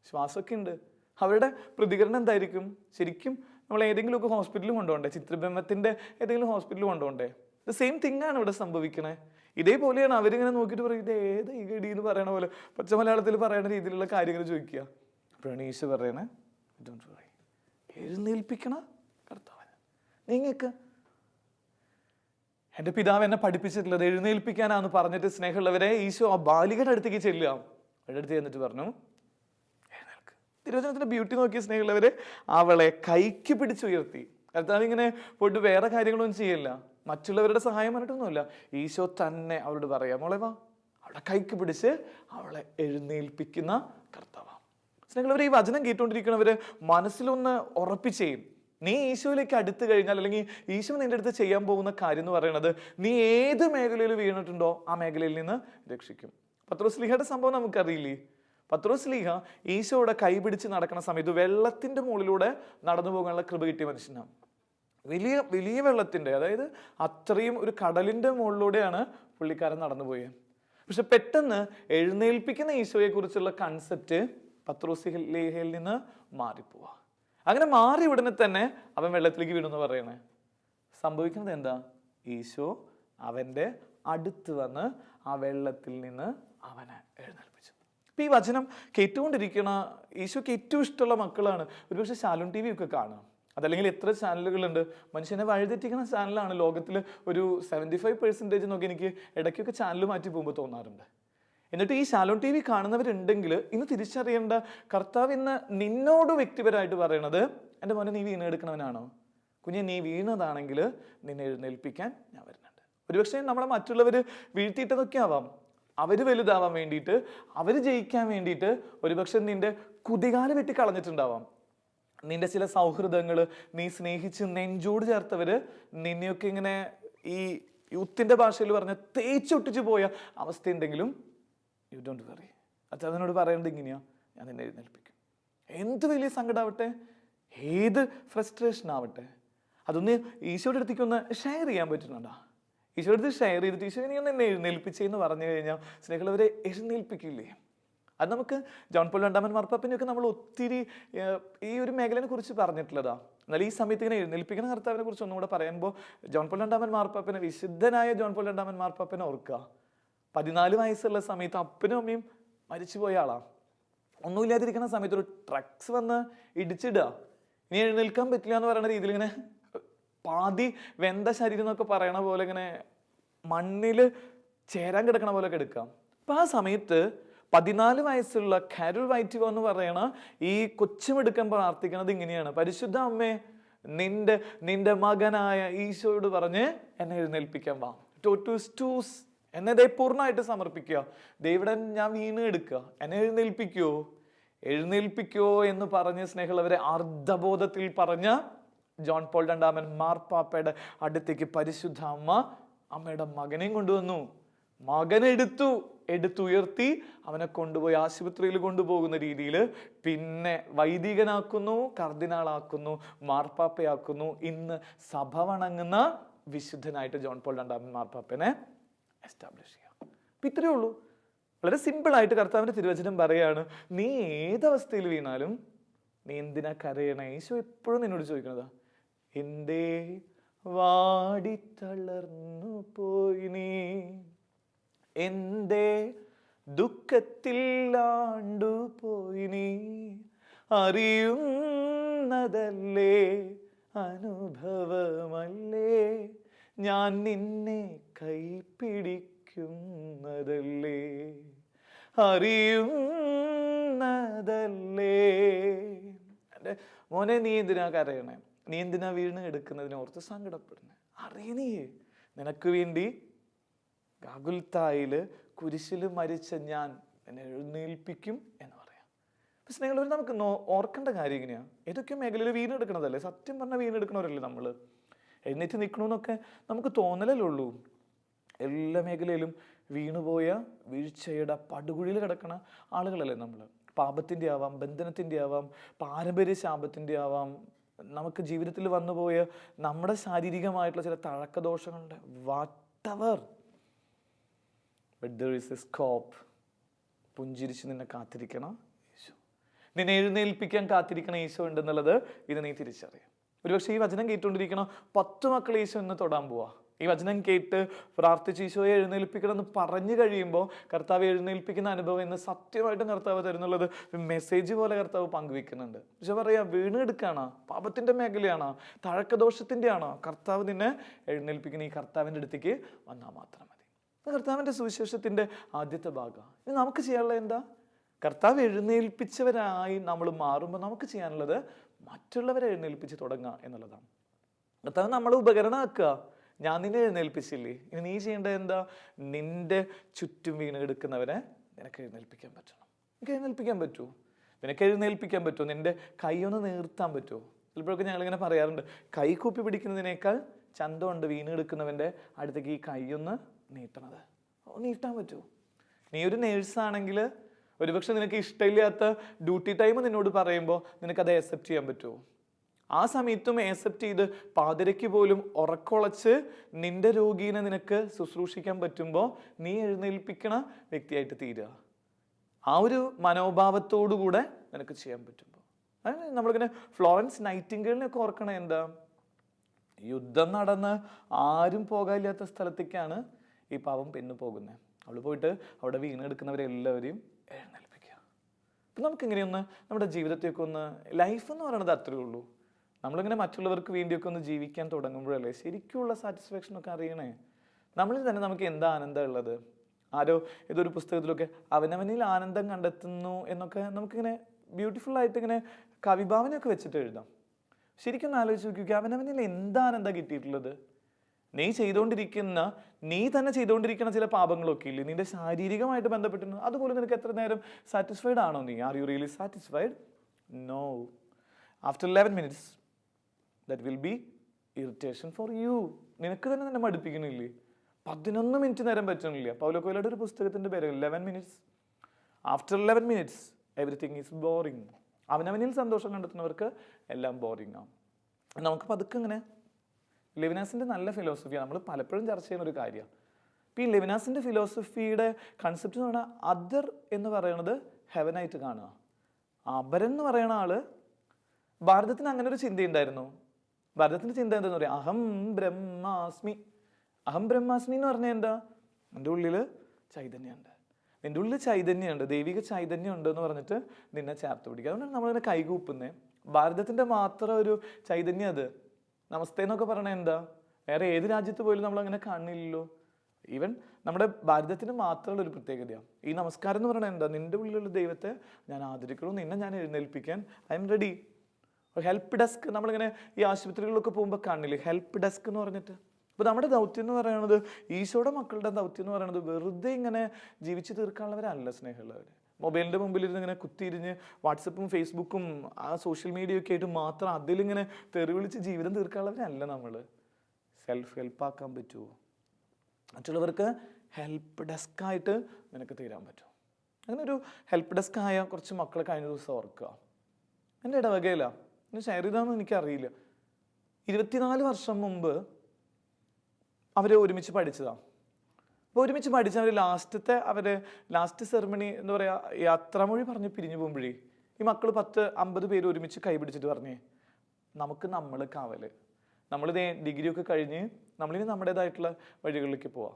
ശ്വാസമൊക്കെ ഉണ്ട്. അവരുടെ പ്രതികരണം എന്തായിരിക്കും? ശരിക്കും നമ്മൾ ഏതെങ്കിലുമൊക്കെ ഹോസ്പിറ്റലിൽ കൊണ്ടുപോകണ്ടേ? ചിത്രബിംബത്തിന്റെ ഏതെങ്കിലും ഹോസ്പിറ്റലിൽ കൊണ്ടുപോകണ്ടേ? ഇത് സെയിം തിങ് ആണ് ഇവിടെ സംഭവിക്കണേ. ഇതേപോലെയാണ് അവരിങ്ങനെ നോക്കിയിട്ട് പറയും ഇത് ഏത് ഈ ഗഡി എന്ന് പറയണ പോലെ? പച്ച മലയാളത്തിൽ പറയുന്ന രീതിയിലുള്ള കാര്യങ്ങൾ ചോദിക്കുക. പ്രണീഷ് പറയണേ ഡോണ്ട് വറി എഴുന്നേൽപ്പിക്കണ കർത്താവിന് നിങ്ങൾക്ക് എന്റെ പിതാവ് എന്നെ പഠിപ്പിച്ചിട്ടുള്ളത് എഴുന്നേൽപ്പിക്കാനാന്ന് പറഞ്ഞിട്ട് സ്നേഹമുള്ളവരെ ഈശോ ആ ബാലികയുടെ അടുത്തേക്ക് ചെല്ലുക. അവരുടെ അടുത്ത് ചെന്നിട്ട് പറഞ്ഞു എഴുന്നേൽക്ക് തിരുവചനത്തിന്റെ ബ്യൂട്ടി നോക്കിയ സ്നേഹമുള്ളവരെ അവളെ കൈക്ക് പിടിച്ചുയർത്തി കർത്താവ് ഇങ്ങനെ പോയിട്ട് വേറെ കാര്യങ്ങളൊന്നും ചെയ്യില്ല. മറ്റുള്ളവരുടെ സഹായം പറഞ്ഞിട്ടൊന്നുമില്ല. ഈശോ തന്നെ അവളോട് പറയാം മോളെ വാ അവളെ കൈക്ക് പിടിച്ച് അവളെ എഴുന്നേൽപ്പിക്കുന്ന കർത്താവാണ് സ്നേഹമുള്ളവർ ഈ വചനം കേട്ടുകൊണ്ടിരിക്കുന്നവര് മനസ്സിലൊന്ന് ഉറപ്പിച്ചേയും നീ ഈശോയിലേക്ക് അടുത്ത് കഴിഞ്ഞാൽ അല്ലെങ്കിൽ ഈശോ നിന്റെ അടുത്ത് ചെയ്യാൻ പോകുന്ന കാര്യം എന്ന് പറയുന്നത് നീ ഏത് മേഖലയിൽ വീണിട്ടുണ്ടോ ആ മേഖലയിൽ നിന്ന് രക്ഷിക്കും. പത്രോസ്ലിഹയുടെ സംഭവം നമുക്കറിയില്ലേ? പത്രോസ്ലിഹ ഈശോയുടെ കൈപിടിച്ച് നടക്കുന്ന സമയത്ത് വെള്ളത്തിന്റെ മുകളിലൂടെ നടന്നു പോകാനുള്ള കൃപ കിട്ടിയ മനുഷ്യനാണ്. വലിയ വലിയ വെള്ളത്തിന്റെ അതായത് അത്രയും ഒരു കടലിന്റെ മുകളിലൂടെയാണ് പുള്ളിക്കാരൻ നടന്നു പോയത് പക്ഷെ പെട്ടെന്ന് എഴുന്നേൽപ്പിക്കുന്ന ഈശോയെ കുറിച്ചുള്ള കൺസെപ്റ്റ് പത്രോസിലേഹയിൽ നിന്ന് മാറിപ്പോവാ. അങ്ങനെ മാറി ഉടനെ തന്നെ അവൻ വെള്ളത്തിലേക്ക് വീണെന്ന് പറയണേ സംഭവിക്കുന്നത് എന്താ? ഈശോ അവന്റെ അടുത്ത് വന്ന് ആ വെള്ളത്തിൽ നിന്ന് അവനെ എഴുന്നേൽപ്പിച്ചു. ഇപ്പം ഈ വചനം കേട്ടുകൊണ്ടിരിക്കുന്ന ഈശോയ്ക്ക് ഏറ്റവും ഇഷ്ടമുള്ള മക്കളാണ്. ഒരുപക്ഷെ ശാലും ടി വി ഒക്കെ കാണുക അതല്ലെങ്കിൽ എത്ര ചാനലുകളുണ്ട്. മനുഷ്യനെ വഴിതെറ്റിക്കുന്ന ചാനലാണ്. ലോകത്തിൽ ഒരു സെവന്റി ഫൈവ് പെർസെന്റേജ് നോക്കി എനിക്ക് ഇടയ്ക്കൊക്കെ ചാനൽ മാറ്റി പോകുമ്പോൾ തോന്നാറുണ്ട്. എന്നിട്ട് ഈ ശാലോൺ ടി വി കാണുന്നവരുണ്ടെങ്കിൽ ഇന്ന് തിരിച്ചറിയേണ്ട കർത്താവ് ഇന്ന് നിന്നോട് വ്യക്തിപരമായിട്ട് പറയണത് എന്റെ മോനെ നീ വീണെടുക്കണവനാണോ? കുഞ്ഞെ നീ വീണതാണെങ്കിൽ നിന്നെ എഴുന്നേൽപ്പിക്കാൻ ഞാൻ വരുന്നുണ്ട്. ഒരുപക്ഷെ നമ്മളെ മറ്റുള്ളവർ വീഴ്ത്തിയിട്ടതൊക്കെ ആവാം. അവർ വലുതാവാൻ വേണ്ടിയിട്ട് അവർ ജയിക്കാൻ വേണ്ടിയിട്ട് ഒരുപക്ഷെ നിന്റെ കുതികാൽ വെട്ടി കളഞ്ഞിട്ടുണ്ടാവാം. നിന്റെ ചില സൗഹൃദങ്ങൾ നീ സ്നേഹിച്ച് നെഞ്ചോട് ചേർത്തവർ നിന്നെയൊക്കെ ഇങ്ങനെ ഈ യുത്തിന്റെ ഭാഷയിൽ പറഞ്ഞ തേച്ചൊട്ടിച്ചു പോയ അവസ്ഥയുണ്ടെങ്കിലും യു ഡോണ്ട് വെറി അച്ഛനോട് പറയേണ്ടത് ഇങ്ങനെയാ. ഞാൻ നിന്നെ എഴുന്നേൽപ്പിക്കും. എന്ത് വലിയ സങ്കടമാവട്ടെ ഏത് ഫ്രസ്ട്രേഷൻ ആവട്ടെ? അതൊന്ന് ഈശോയുടെ അടുത്തേക്ക് ഒന്ന് ഷെയർ ചെയ്യാൻ പറ്റുന്നുണ്ടോ? ഈശോയുടെ അടുത്ത് ഷെയർ ചെയ്തിട്ട് ഈശോ നീ ഒന്ന് എന്നെ എഴുന്നേൽപ്പിച്ചെന്ന് പറഞ്ഞു കഴിഞ്ഞാൽ സ്നേഹമുള്ളവരെ എഴുന്നേൽപ്പിക്കില്ലേ? അത് നമുക്ക് ജോൺ പോൾ രണ്ടാമൻ മാർപ്പാപ്പിനെയൊക്കെ നമ്മൾ ഒത്തിരി ഈ ഒരു മേഖലയെ കുറിച്ച് പറഞ്ഞിട്ടുള്ളതാ. എന്നാൽ ഈ സമയത്ത് ഇങ്ങനെ എഴുന്നേൽപ്പിക്കുന്ന കർത്താവിനെ കുറിച്ച് ഒന്നും കൂടെ പറയുമ്പോൾ ജോൺ പോൾ രണ്ടാമൻ മാർപ്പാപ്പിനെ വിശുദ്ധനായ ജോൺ പോൾ രണ്ടാമൻ മാർപ്പാപ്പിനെ ഓർക്കുക. പതിനാല് വയസ്സുള്ള സമയത്ത് അപ്പനും അമ്മയും മരിച്ചുപോയ ആളാ. ഒന്നുമില്ലാതിരിക്കുന്ന സമയത്ത് ഒരു ട്രക്സ് വന്ന് ഇടിച്ചിടുക. ഇനി എഴുന്നേൽക്കാൻ പറ്റില്ല എന്ന് പറയുന്ന രീതിയിൽ ഇങ്ങനെ പാതി വെന്ത ശരീരം എന്നൊക്കെ പറയണ പോലെ ഇങ്ങനെ മണ്ണിൽ ചേരാൻ കിടക്കണ പോലെ കിടക്കാം അപ്പം ആ സമയത്ത് പതിനാല് വയസ്സുള്ള കാരൽ വൈറ്റിവോ എന്ന് പറയണ ഈ കൊച്ചുമെടുക്കാൻ പ്രാർത്ഥിക്കുന്നത് ഇങ്ങനെയാണ്. പരിശുദ്ധ അമ്മേ നിന്റെ നിന്റെ മകനായ ഈശോയോട് പറഞ്ഞ് എന്നെ എഴുന്നേൽപ്പിക്കാൻ വാ. ടോട്ടൂസ് ടൂസ് എന്നെ ദൈ പൂർണമായിട്ട് സമർപ്പിക്കുക. ദൈവടൻ ഞാൻ വീണ് എടുക്കുക എന്നെ എഴുന്നേൽപ്പിക്കുവോ എഴുന്നേൽപ്പിക്കുമോ എന്ന് പറഞ്ഞ് സ്നേഹമുള്ളവരെ അർദ്ധബോധത്തിൽ പറഞ്ഞ ജോൺ പോൾ രണ്ടാമൻ മാർപ്പാപ്പയുടെ അടുത്തേക്ക് പരിശുദ്ധ അമ്മ അമ്മയുടെ മകനെയും കൊണ്ടുവന്നു. മകനെടുത്തു എടുത്തുയർത്തി അവനെ കൊണ്ടുപോയി ആശുപത്രിയിൽ കൊണ്ടുപോകുന്ന രീതിയിൽ പിന്നെ വൈദികനാക്കുന്നു കർദിനാളാക്കുന്നു മാർപ്പാപ്പയാക്കുന്നു. ഇന്ന് സഭ വണങ്ങുന്ന വിശുദ്ധനായിട്ട് ജോൺ പോൾ രണ്ടാമൻ മാർപ്പാപ്പനെ എസ്റ്റാബ്ലിഷ് ചെയ്യാം അപ്പം ഇത്രയേ ഉള്ളൂ. വളരെ സിമ്പിളായിട്ട് കർത്താവിന്റെ തിരുവചനം പറയുകയാണ് നീ ഏതവസ്ഥയിൽ വീണാലും നീ എന്തിനാ കരയണേ? ഈശോ എപ്പോഴും നിന്നോട് ചോദിക്കണതാ എന്തേ വാടി തളർന്നു പോയി നീ? എന്തേ ദുഃഖത്തിൽ ആണ്ടുപോയി നീ? അറിയുന്നതല്ലേ അനുഭവമല്ലേ? ഞാൻ നിന്നെ കൈപ്പിടിക്കുന്നതല്ലേ അറിയുന്നതല്ലേ? എന്റെ മോനെ നീ എന്തിനാ കരയണേ? നീ എന്തിനാ വീണ് എടുക്കുന്നതിനെ ഓർത്ത് സങ്കടപ്പെടുന്നത് അറിയണേ നിനക്ക് വേണ്ടി ഗാഗുൽത്തായിൽ കുരിശിൽ മരിച്ച ഞാൻ എന്നെ എഴുന്നേൽപ്പിക്കും എന്ന് പറയാം. പക്ഷെ നിങ്ങൾ നമുക്ക് ഓർക്കേണ്ട കാര്യം എങ്ങനെയാണ് ഏതൊക്കെ മേഖലയിൽ വീണെടുക്കണതല്ലേ? സത്യം പറഞ്ഞാൽ വീണെടുക്കണവരല്ലേ നമ്മൾ എഴുന്നേറ്റ് നിൽക്കണമെന്നൊക്കെ നമുക്ക് തോന്നലല്ലേ ഉള്ളൂ. എല്ലാ മേഖലയിലും വീണുപോയ വീഴ്ചയുടെ പടുകുഴിയിൽ കിടക്കുന്ന ആളുകളല്ലേ നമ്മൾ പാപത്തിന്റെ ആവാം ബന്ധനത്തിന്റെ ആവാം പാരമ്പര്യ ശാപത്തിന്റെ ആവാം. നമുക്ക് ജീവിതത്തിൽ വന്നുപോയ നമ്മുടെ ശാരീരികമായിട്ടുള്ള ചില തഴക്കദോഷങ്ങളുടെ whatever. But there is a scope പുഞ്ചിരിച്ച് നിന്നെ കാത്തിരിക്കണം യേശു? നിന്നെ എഴുന്നേൽപ്പിക്കാൻ കാത്തിരിക്കണം ഈശോ ഉണ്ടെന്നുള്ളത് ഇത് നീ തിരിച്ചറിയാം. ഒരുപക്ഷെ ഈ വചനം കേട്ടുകൊണ്ടിരിക്കണം പത്ത് മക്കൾ ഈശോ ഇന്ന് തൊടാൻ പോവാ. ഈ വചനം കേട്ട് പ്രാർത്ഥിച്ച് ഈശോയെ എഴുന്നേൽപ്പിക്കണം എന്ന് പറഞ്ഞു കഴിയുമ്പോൾ കർത്താവ് എഴുന്നേൽപ്പിക്കുന്ന അനുഭവം ഇന്ന് സത്യമായിട്ടും കർത്താവ് തരുന്നുള്ളത് മെസ്സേജ് പോലെ കർത്താവ് പങ്കുവെക്കുന്നുണ്ട് പക്ഷെ പറയാ വീണെടുക്കാണോ പാപത്തിന്റെ മേഖലയാണോ തഴക്കദോഷത്തിന്റെ ആണോ കർത്താവ് നിന്നെ എഴുന്നേൽപ്പിക്കുന്ന ഈ കർത്താവിന്റെ അടുത്തേക്ക് വന്നാൽ മാത്രം മതി. കർത്താവിന്റെ സുവിശേഷത്തിന്റെ ആദ്യത്തെ ഭാഗം. ഇനി നമുക്ക് ചെയ്യാനുള്ളത് എന്താ? കർത്താവ് എഴുന്നേൽപ്പിച്ചവരായി നമ്മൾ മാറുമ്പോൾ നമുക്ക് ചെയ്യാനുള്ളത് മറ്റുള്ളവരെ എഴുന്നേൽപ്പിച്ച് തുടങ്ങുക എന്നുള്ളതാണ്. കർത്താവ് നമ്മളെ ഉപകരണമാക്കുക. ഞാൻ നിന്നെ എഴുന്നേൽപ്പിച്ചില്ലേ? ഇനി നീ ചെയ്യേണ്ടത് എന്താ? നിന്റെ ചുറ്റും വീണ് എടുക്കുന്നവരെ നിനക്ക് എഴുന്നേൽപ്പിക്കാൻ പറ്റണം. നിനക്ക് എഴുന്നേൽപ്പിക്കാൻ പറ്റുമോ നിനക്ക് എഴുന്നേൽപ്പിക്കാൻ പറ്റുമോ നിന്റെ കൈ ഒന്ന് നീർത്താൻ പറ്റുമോ ചിലപ്പോഴൊക്കെ ഞങ്ങളിങ്ങനെ പറയാറുണ്ട് കൈ കൂപ്പി പിടിക്കുന്നതിനേക്കാൾ ചന്തമുണ്ട് വീണെടുക്കുന്നവന്റെ അടുത്തേക്ക് ഈ കൈയൊന്ന് നീട്ടണത്. നീട്ടാൻ പറ്റുമോ നീ ഒരു നേഴ്സാണെങ്കിൽ ഒരുപക്ഷെ നിനക്ക് ഇഷ്ടമില്ലാത്ത ഡ്യൂട്ടി ടൈം നിന്നോട് പറയുമ്പോൾ നിനക്കത് അക്സെപ്റ്റ് ചെയ്യാൻ പറ്റുമോ ആ സമയത്തും ഏക്സെപ്റ്റ് ചെയ്ത് പാതിരയ്ക്ക് പോലും ഉറക്കൊളച്ച് നിന്റെ രോഗീനെ നിനക്ക് ശുശ്രൂഷിക്കാൻ പറ്റുമ്പോൾ നീ എഴുന്നേൽപ്പിക്കണ വ്യക്തിയായിട്ട് തീരുക. ആ ഒരു മനോഭാവത്തോടു കൂടെ നിനക്ക് ചെയ്യാൻ പറ്റുമ്പോൾ. നമ്മളിങ്ങനെ ഫ്ലോറൻസ് നൈറ്റിംഗേളിനൊക്കെ ഓർക്കണേ എന്താ? യുദ്ധം നടന്ന് ആരും പോകാനില്ലാത്ത സ്ഥലത്തേക്കാണ് ഈ പാവം പെണ്ണ് പോകുന്നത് അവൾ പോയിട്ട് അവിടെ വീണെടുക്കുന്നവരെ എല്ലാവരെയും എഴുന്നേൽപ്പിക്കുക. അപ്പം നമുക്കിങ്ങനെയൊന്ന് നമ്മുടെ ജീവിതത്തെയൊക്കെ ഒന്ന് ലൈഫ് എന്ന് പറയുന്നത് അത്രയേ ഉള്ളൂ. നമ്മളിങ്ങനെ മറ്റുള്ളവർക്ക് വേണ്ടിയൊക്കെ ഒന്ന് ജീവിക്കാൻ തുടങ്ങുമ്പോഴല്ലേ ശരിക്കുള്ള സാറ്റിസ്ഫാക്ഷൻ ഒക്കെ അറിയണേ? നമ്മളിൽ തന്നെ നമുക്ക് എന്താ ആനന്ദം ഉള്ളത്? ആരോ ഏതൊരു പുസ്തകത്തിലൊക്കെ അവനവനിൽ ആനന്ദം കണ്ടെത്തുന്നു എന്നൊക്കെ നമുക്കിങ്ങനെ ബ്യൂട്ടിഫുൾ ആയിട്ട് ഇങ്ങനെ കവിഭാവനയൊക്കെ വെച്ചിട്ട് എഴുതാം. ശരിക്കും ഒന്ന് ആലോചിച്ച് നോക്കി അവനവനിൽ എന്താ ആനന്ദം കിട്ടിയിട്ടുള്ളത്? നീ ചെയ്തുകൊണ്ടിരിക്കുന്ന നീ തന്നെ ചെയ്തുകൊണ്ടിരിക്കുന്ന ചില പാപങ്ങളൊക്കെ ഇല്ലേ? നിന്റെ ശാരീരികമായിട്ട് ബന്ധപ്പെട്ടിരുന്നു അതുപോലെ നിനക്ക് എത്ര നേരം സാറ്റിസ്ഫൈഡ് ആണോ നീ? Are you really satisfied no after eleven minutes that will be irritation for you നിനക്ക് തന്നെ തന്നെ മടുപ്പിക്കണില്ലേ? പതിനൊന്ന് മിനിറ്റ് നേരം പറ്റണില്ല. പൗലോ കൊയിലയുടെ ഒരു പുസ്തകത്തിന്റെ പേര് eleven minutes after eleven minutes everything is boring അവനവനിൽ സന്തോഷം കണ്ടെത്തുന്നവർക്ക് എല്ലാം ബോറിങ് ആവും നമുക്ക് പതുക്കെ ഇങ്ങനെ ലെവിനാസിന്റെ നല്ല ഫിലോസഫിയാണ് നമ്മൾ പലപ്പോഴും ചർച്ച ചെയ്യുന്ന ഒരു കാര്യമാണ്. ഇപ്പം ഈ ലെവിനാസിന്റെ ഫിലോസഫിയുടെ കൺസെപ്റ്റ് എന്ന് പറഞ്ഞാൽ അതർ എന്ന് പറയുന്നത് ഹെവനായിട്ട് കാണുക. അപരൻ പറയുന്ന ആൾ ഭാരതത്തിന് അങ്ങനെ ഒരു ചിന്തയുണ്ടായിരുന്നു. ഭാരതത്തിന്റെ ചിന്ത എന്താന്ന് പറയാം? അഹം ബ്രഹ്മാസ്മി. അഹം ബ്രഹ്മാസ്മി എന്ന് പറഞ്ഞാൽ എന്താ? എന്റെ ഉള്ളിൽ ചൈതന്യമുണ്ട്. നിന്റെ ഉള്ളിൽ ചൈതന്യമുണ്ട് ദൈവിക ചൈതന്യം ഉണ്ട് എന്ന് പറഞ്ഞിട്ട് നിന്നെ ചേർത്ത് പിടിക്കുക അതുകൊണ്ടാണ് നമ്മളിങ്ങനെ കൈകൂപ്പുന്നത് ഭാരതത്തിന്റെ മാത്രം ഒരു ചൈതന്യം അത്. നമസ്തേ എന്നൊക്കെ പറഞ്ഞാൽ എന്താ? വേറെ ഏത് രാജ്യത്ത് പോയാലും നമ്മൾ അങ്ങനെ കാണില്ലല്ലോ ഈവൻ നമ്മുടെ ഭാരതത്തിന് മാത്രമുള്ള ഒരു പ്രത്യേകതയാണ്. ഈ നമസ്കാരം എന്ന് പറയുന്നത് എന്താ? നിന്റെ ഉള്ളിലുള്ള ദൈവത്തെ ഞാൻ ആദരിക്കണം നിന്നെ ഞാൻ എഴുന്നേൽപ്പിക്കാൻ I am ready. Help desk നമ്മളിങ്ങനെ ഈ ആശുപത്രികളിലൊക്കെ പോകുമ്പോൾ കാണില്ലേ? ഹെൽപ്പ് ഡെസ്ക് എന്ന് പറഞ്ഞിട്ട്. അപ്പോൾ നമ്മുടെ ദൗത്യം എന്ന് പറയുന്നത് ഈശോയുടെ മക്കളുടെ ദൗത്യം എന്ന് പറയുന്നത് വെറുതെ ഇങ്ങനെ ജീവിച്ച് തീർക്കാനുള്ളവരല്ല സ്നേഹമുള്ളവർ മൊബൈലിന്റെ മുമ്പിൽ ഇരുന്ന് ഇങ്ങനെ കുത്തിയിരിഞ്ഞ് വാട്സപ്പും ഫേസ്ബുക്കും ആ സോഷ്യൽ മീഡിയ ഒക്കെ ആയിട്ട് മാത്രം അതിലിങ്ങനെ തെറിവിളിച്ച് ജീവിതം തീർക്കാനുള്ളവരല്ല നമ്മൾ സെൽഫ് ഹെൽപ്പ് ആക്കാൻ പറ്റുമോ മറ്റുള്ളവർക്ക് ഹെൽപ്പ് ഡെസ്ക്കായിട്ട് നിനക്ക് തീരാൻ പറ്റും. അങ്ങനെ ഒരു ഹെൽപ്പ് ഡെസ്ക് ആയ കുറച്ച് മക്കളെ കഴിഞ്ഞ ദിവസം ഓർക്കുക. എന്റെ ഇടവകയില. എന്നെ ഷെയർ ചെയ്താന്ന് എനിക്കറിയില്ല. ഇരുപത്തിനാല് വർഷം മുമ്പ് അവർ ഒരുമിച്ച് പഠിച്ചതാണ് അപ്പോൾ ഒരുമിച്ച് പഠിച്ച അവർ ലാസ്റ്റത്തെ അവർ ലാസ്റ്റ് സെറമണി എന്താ പറയുക യാത്രാമൊഴി പറഞ്ഞ് പിരിഞ്ഞു പോകുമ്പോഴേ ഈ മക്കൾ പത്ത് അമ്പത് പേര് ഒരുമിച്ച് കൈപിടിച്ചിട്ട് പറഞ്ഞേ നമുക്ക് നമ്മൾ കാവൽ നമ്മളിതേ ഡിഗ്രി ഒക്കെ കഴിഞ്ഞ് നമ്മളിനി നമ്മുടേതായിട്ടുള്ള വഴികളിലേക്ക് പോവാം.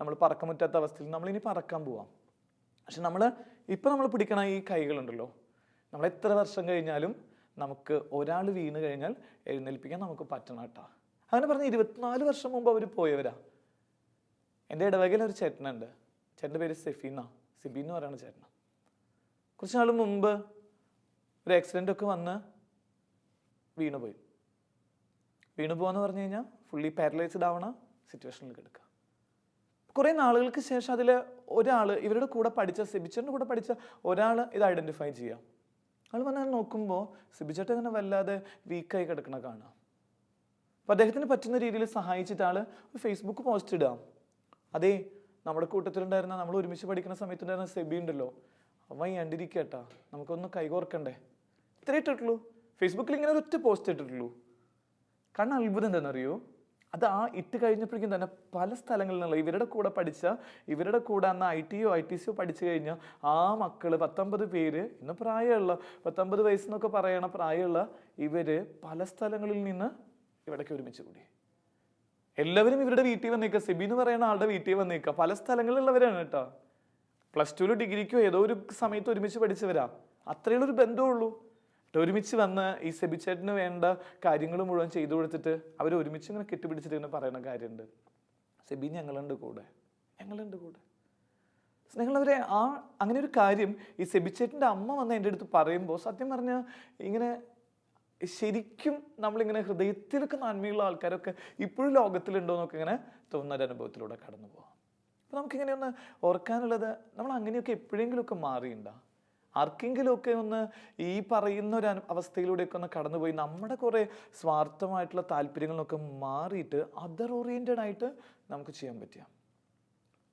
നമ്മൾ പറക്കാൻ പറ്റാത്ത അവസ്ഥയിൽ നമ്മളിനി പറക്കാൻ പോവാം. പക്ഷെ നമ്മൾ ഇപ്പം നമ്മൾ പിടിക്കണ ഈ കൈകളുണ്ടല്ലോ. നമ്മൾ എത്ര വർഷം കഴിഞ്ഞാലും നമുക്ക് ഒരാൾ വീണ് കഴിഞ്ഞാൽ എഴുന്നേൽപ്പിക്കാൻ നമുക്ക് പറ്റണം കേട്ടോ. അങ്ങനെ പറഞ്ഞ് ഇരുപത്തിനാല് വർഷം മുമ്പ് അവർ പോയവരാ. എന്റെ ഇടവകയിൽ ഒരു ചേട്ടനുണ്ട്. ചേട്ടന്റെ പേര് സെഫീന സിബി എന്ന് പറയുന്ന ചേട്ടന. കുറച്ച് നാൾ മുമ്പ് ഒരു ആക്സിഡന്റ് ഒക്കെ വന്ന് വീണുപോയി വീണു പോകാന്ന് പറഞ്ഞു കഴിഞ്ഞാൽ ഫുള്ളി പാരലൈസ്ഡ് ആവണ സിറ്റുവേഷനിൽ കിടക്കുക കുറേ നാളുകൾക്ക് ശേഷം അതിൽ ഒരാൾ ഇവരുടെ കൂടെ പഠിച്ച സിബിച്ചറിന്റെ കൂടെ പഠിച്ച ഒരാൾ ഇത് ഐഡന്റിഫൈ ചെയ്യാം. ആൾ പറഞ്ഞാൽ നോക്കുമ്പോൾ സിബിചേട്ടൻ ഇങ്ങനെ വല്ലാതെ വീക്കായി കിടക്കണ കാണാം. അപ്പോൾ അദ്ദേഹത്തിന് പറ്റുന്ന രീതിയിൽ സഹായിച്ചിട്ട് ആൾ ഫേസ്ബുക്ക് പോസ്റ്റ് ഇടാം. അതേ നമ്മുടെ കൂട്ടത്തിലുണ്ടായിരുന്ന നമ്മൾ ഒരുമിച്ച് പഠിക്കുന്ന സമയത്തുണ്ടായിരുന്ന സെബി ഉണ്ടല്ലോ. അവൻ കണ്ടിരിക്കട്ടാ നമുക്കൊന്ന് കൈകോർക്കണ്ടേ? ഇത്രേ ഇട്ടിട്ടുള്ളൂ. ഫേസ്ബുക്കിൽ ഇങ്ങനെ ഒരൊറ്റ പോസ്റ്റ് ഇട്ടിട്ടുള്ളൂ. കാരണം അത്ഭുതം എന്താണെന്നറിയോ? അത് ആ ഇട്ട് കഴിഞ്ഞപ്പോഴേക്കും തന്നെ പല സ്ഥലങ്ങളിൽ നിന്നുള്ള ഇവരുടെ കൂടെ പഠിച്ച ഇവരുടെ കൂടെ അന്ന് ഐ ടിയോ ഐ ടി സിയോ പഠിച്ചു കഴിഞ്ഞാൽ ആ മക്കൾ പത്തൊമ്പത് പേര് ഇന്ന് പ്രായമുള്ള പത്തൊമ്പത് വയസ്സെന്നൊക്കെ പറയണ പ്രായമുള്ള ഇവർ പല സ്ഥലങ്ങളിൽ നിന്ന് ഇവിടേക്ക് ഒരുമിച്ച് കൂടി. എല്ലാവരും ഇവരുടെ വീട്ടിൽ വന്നേക്കുക സെബി എന്ന് പറയുന്ന ആളുടെ വീട്ടിൽ വന്നേക്കുക പല സ്ഥലങ്ങളിലുള്ളവരാണ് കേട്ടോ. പ്ലസ് ടുവിലോ ഡിഗ്രിക്കോ ഏതോ ഒരു സമയത്ത് ഒരുമിച്ച് പഠിച്ചവരാ. അത്രയുള്ളൊരു ബന്ധമുള്ളൂ ഒരുമിച്ച് വന്ന് ഈ സെബിച്ചേട്ടന് വേണ്ട കാര്യങ്ങൾ മുഴുവൻ ചെയ്തു കൊടുത്തിട്ട് അവർ ഒരുമിച്ച് ഇങ്ങനെ കെട്ടിപ്പിടിച്ചിട്ട് ഇങ്ങനെ പറയുന്ന കാര്യമുണ്ട്. സെബി ഞങ്ങളുണ്ട് കൂടെ. ഞങ്ങളുണ്ട് കൂടെ. സ്നേഹമുള്ളവരെ ആ അങ്ങനെ ഒരു കാര്യം ഈ സെബിച്ചേട്ടന്റെ അമ്മ വന്ന് എന്റെ അടുത്ത് പറയുമ്പോൾ സത്യം പറഞ്ഞാൽ ഇങ്ങനെ ശരിക്കും നമ്മളിങ്ങനെ ഹൃദയത്തിലൊക്കെ നന്മയുള്ള ആൾക്കാരൊക്കെ ഇപ്പോഴും ലോകത്തിലുണ്ടോ എന്നൊക്കെ ഇങ്ങനെ തോന്നുന്ന ഒരു അനുഭവത്തിലൂടെ കടന്നു പോകാം അപ്പോൾ നമുക്കിങ്ങനെ ഒന്ന് ഓർക്കാനുള്ളത് നമ്മൾ അങ്ങനെയൊക്കെ എപ്പോഴെങ്കിലുമൊക്കെ മാറിയിട്ടുണ്ടോ? ആർക്കെങ്കിലുമൊക്കെ ഒന്ന് ഈ പറയുന്ന ഒരു അവസ്ഥയിലൂടെയൊക്കെ ഒന്ന് കടന്നുപോയി നമ്മുടെ കുറേ സ്വാർത്ഥമായിട്ടുള്ള താല്പര്യങ്ങളൊക്കെ മാറിയിട്ട് അതർ ഓറിയന്റഡ് ആയിട്ട് നമുക്ക് ചെയ്യാൻ പറ്റിയ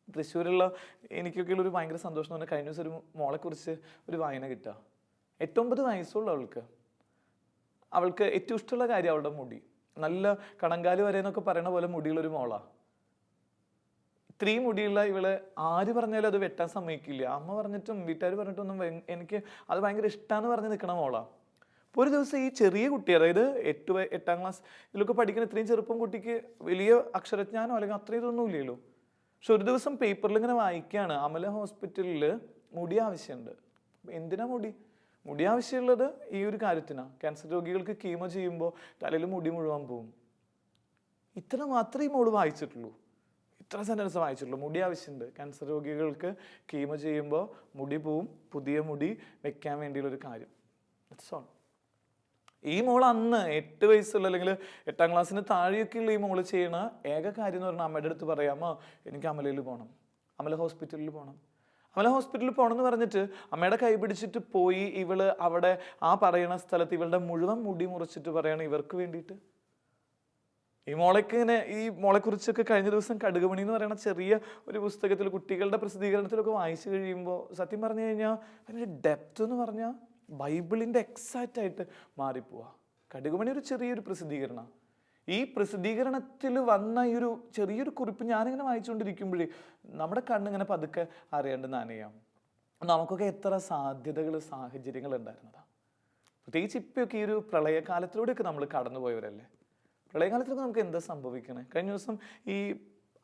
തൃശ്ശൂരുള്ള എനിക്കൊക്കെ ഒരു ഭയങ്കര സന്തോഷം പറഞ്ഞാൽ കഴിഞ്ഞ ദിവസം ഒരു മോളെക്കുറിച്ച് ഒരു വായന കിട്ടുക. എട്ടൊമ്പത് വയസ്സുള്ള അവൾക്ക്. അവൾക്ക് ഏറ്റവും ഇഷ്ടമുള്ള കാര്യം അവളുടെ മുടി. നല്ല കണങ്കാലി വരെ എന്നൊക്കെ പറയുന്ന പോലെ മുടിയുള്ളൊരു മോളാ. ഇത്രയും മുടിയുള്ള ഇവൾ ആര് പറഞ്ഞാലും അത് വെട്ടാൻ സമ്മതിക്കില്ല. അമ്മ പറഞ്ഞിട്ടും വീട്ടുകാർ പറഞ്ഞിട്ടൊന്നും എനിക്ക് അത് ഭയങ്കര ഇഷ്ടമാണെന്ന് പറഞ്ഞ് നിൽക്കണ മോളാ. അപ്പോൾ ഒരു ദിവസം ഈ ചെറിയ കുട്ടി അതായത് എട്ട് എട്ടാം ക്ലാസ് ഇതിലൊക്കെ പഠിക്കുന്ന ഇത്രയും ചെറുപ്പം കുട്ടിക്ക് വലിയ അക്ഷരജ്ഞാനോ അല്ലെങ്കിൽ അത്രയും ഇതൊന്നും ഇല്ലല്ലോ. പക്ഷെ ഒരു ദിവസം പേപ്പറിൽ ഇങ്ങനെ വായിക്കുകയാണ് അമല ഹോസ്പിറ്റലിൽ മുടി ആവശ്യമുണ്ട് എന്തിനാ മുടി? മുടി ആവശ്യമുള്ളത് ഈ ഒരു കാര്യത്തിനാണ് ക്യാൻസർ രോഗികൾക്ക് കീമോ ചെയ്യുമ്പോൾ തലയിൽ മുടി മുഴുവൻ പോവും. ഇത്ര മാത്രമേ മോൾ വായിച്ചിട്ടുള്ളൂ. ഇത്ര സെന്റൻസ് വായിച്ചിട്ടുള്ളൂ. മുടി ആവശ്യമുണ്ട്. ക്യാൻസർ രോഗികൾക്ക് കീമോ ചെയ്യുമ്പോൾ മുടി പോവും പുതിയ മുടി വെക്കാൻ വേണ്ടിയുള്ള ഒരു കാര്യം. ഇറ്റ്സ് ഓൾ ഈ മോൾ അന്ന് എട്ട് വയസ്സുള്ള അല്ലെങ്കിൽ എട്ടാം ക്ലാസ്സിന് താഴെയൊക്കെയുള്ള ഈ മോൾ ചെയ്യണ ഏക കാര്യം എന്ന് പറഞ്ഞാൽ അമ്മയുടെ അടുത്ത് പറയാമോ? എനിക്ക് അമലയിൽ പോകണം. അമല ഹോസ്പിറ്റലിൽ പോകണം. അമല ഹോസ്പിറ്റലിൽ പോകണം എന്ന് പറഞ്ഞിട്ട് അമ്മയുടെ കൈ പിടിച്ചിട്ട് പോയി ഇവൾ അവിടെ ആ പറയുന്ന സ്ഥലത്ത് ഇവളുടെ മുഴുവൻ മുടി മുറിച്ചിട്ട് പറയണം ഇവർക്ക് വേണ്ടിയിട്ട്. ഈ മോളയ്ക്ക് ഇങ്ങനെ ഈ മോളെക്കുറിച്ചൊക്കെ കഴിഞ്ഞ ദിവസം കടുകുമണി എന്ന് പറയുന്ന ചെറിയ ഒരു പുസ്തകത്തിൽ കുട്ടികളുടെ പ്രസിദ്ധീകരണത്തിലൊക്കെ വായിച്ചു കഴിയുമ്പോൾ സത്യം പറഞ്ഞു കഴിഞ്ഞാൽ അതിന്റെ ഡെപ്ത് എന്ന് പറഞ്ഞാൽ ബൈബിളിന്റെ എക്സാക്റ്റ് ആയിട്ട് മാറിപ്പോവാ. കടുകുമണി ഒരു ചെറിയൊരു പ്രസിദ്ധീകരണം. ഈ പ്രസിദ്ധീകരണത്തിൽ വന്ന ഈ ഒരു ചെറിയൊരു കുറിപ്പ് ഞാനിങ്ങനെ വായിച്ചുകൊണ്ടിരിക്കുമ്പോഴേ നമ്മുടെ കണ്ണിങ്ങനെ പതുക്കെ അറിയേണ്ട നനയാം. നമുക്കൊക്കെ എത്ര സാധ്യതകൾ സാഹചര്യങ്ങൾ ഉണ്ടായിരുന്നതാണ് പ്രത്യേകിച്ച് ഇപ്പൊക്കെ ഈ ഒരു പ്രളയകാലത്തിലൂടെയൊക്കെ നമ്മൾ കടന്നുപോയവരല്ലേ? പ്രളയകാലത്തിലൊക്കെ നമുക്ക് എന്താ സംഭവിക്കണേ? കഴിഞ്ഞ ദിവസം ഈ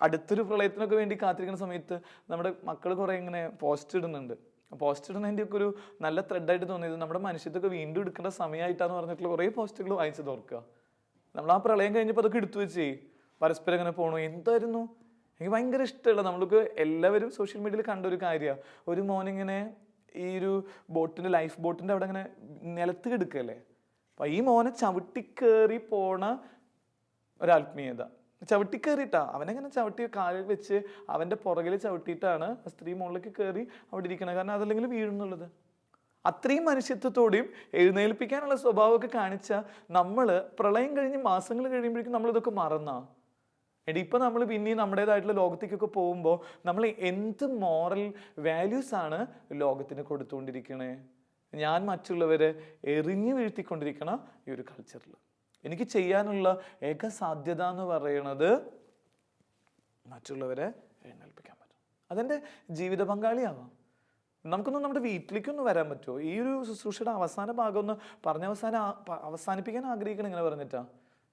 അടുത്തൊരു പ്രളയത്തിനൊക്കെ വേണ്ടി കാത്തിരിക്കുന്ന സമയത്ത് നമ്മുടെ മക്കൾ കുറേ ഇങ്ങനെ പോസ്റ്റ് ഇടുന്നുണ്ട്. പോസ്റ്റ് ഇടുന്നതിന്റെ ഒക്കെ ഒരു നല്ല ത്രെഡായിട്ട് തോന്നിയത് നമ്മുടെ മനുഷ്യത്തൊക്കെ വീണ്ടും എടുക്കേണ്ട സമയമായിട്ടാന്ന് പറഞ്ഞിട്ടുള്ള കുറേ പോസ്റ്റുകൾ വായിച്ചു തോർക്കുക നമ്മൾ ആ പ്രളയം കഴിഞ്ഞപ്പോൾ അതൊക്കെ എടുത്തു വെച്ചേ. പരസ്പരം ഇങ്ങനെ പോണു. എന്തായിരുന്നു? എനിക്ക് ഭയങ്കര ഇഷ്ടമുള്ള നമ്മൾക്ക് എല്ലാവരും സോഷ്യൽ മീഡിയയിൽ കണ്ട ഒരു കാര്യമാണ് ഒരു മോനിങ്ങനെ ഈ ഒരു ബോട്ടിന്റെ ലൈഫ് ബോട്ടിന്റെ അവിടെ ഇങ്ങനെ നിലത്ത് കിടക്കല്ലേ? അപ്പം ഈ മോനെ ചവിട്ടിക്കേറി പോണ ഒരാത്മീയത. ചവിട്ടി കയറിയിട്ടാ അവനെങ്ങനെ ചവിട്ടി കാലിൽ വെച്ച് അവന്റെ പുറകിൽ ചവിട്ടിയിട്ടാണ് സ്ത്രീ മുകളിലേക്ക് കയറി അവിടെ ഇരിക്കണത്? കാരണം അതല്ലെങ്കിൽ വീഴുന്നുള്ളത്. അത്രയും മനുഷ്യത്വത്തോടെയും എഴുന്നേൽപ്പിക്കാനുള്ള സ്വഭാവമൊക്കെ കാണിച്ച നമ്മൾ പ്രളയം കഴിഞ്ഞ് മാസങ്ങൾ കഴിയുമ്പോഴേക്കും നമ്മളിതൊക്കെ മറന്നാ. എടി ഇപ്പം നമ്മൾ പിന്നെയും നമ്മുടേതായിട്ടുള്ള ലോകത്തേക്കൊക്കെ പോകുമ്പോൾ നമ്മൾ എന്ത് മോറൽ വാല്യൂസാണ് ലോകത്തിന് കൊടുത്തുകൊണ്ടിരിക്കണേ? ഞാൻ മറ്റുള്ളവരെ എറിഞ്ഞു വീഴ്ത്തിക്കൊണ്ടിരിക്കണ ഈ ഒരു കൾച്ചറിൽ എനിക്ക് ചെയ്യാനുള്ള ഏക സാധ്യത എന്ന് പറയുന്നത് മറ്റുള്ളവരെ എഴുന്നേൽപ്പിക്കാൻ പറ്റും. അതെന്റെ ജീവിത പങ്കാളിയാണ് നമുക്കൊന്നും നമ്മുടെ വീട്ടിലേക്കൊന്ന് വരാൻ പറ്റുമോ? ഈ ഒരു ശുശ്രൂഷയുടെ അവസാന ഭാഗം ഒന്ന് പറഞ്ഞ അവസാനം അവസാനിപ്പിക്കാൻ ആഗ്രഹിക്കണം ഇങ്ങനെ പറഞ്ഞിട്ടാ.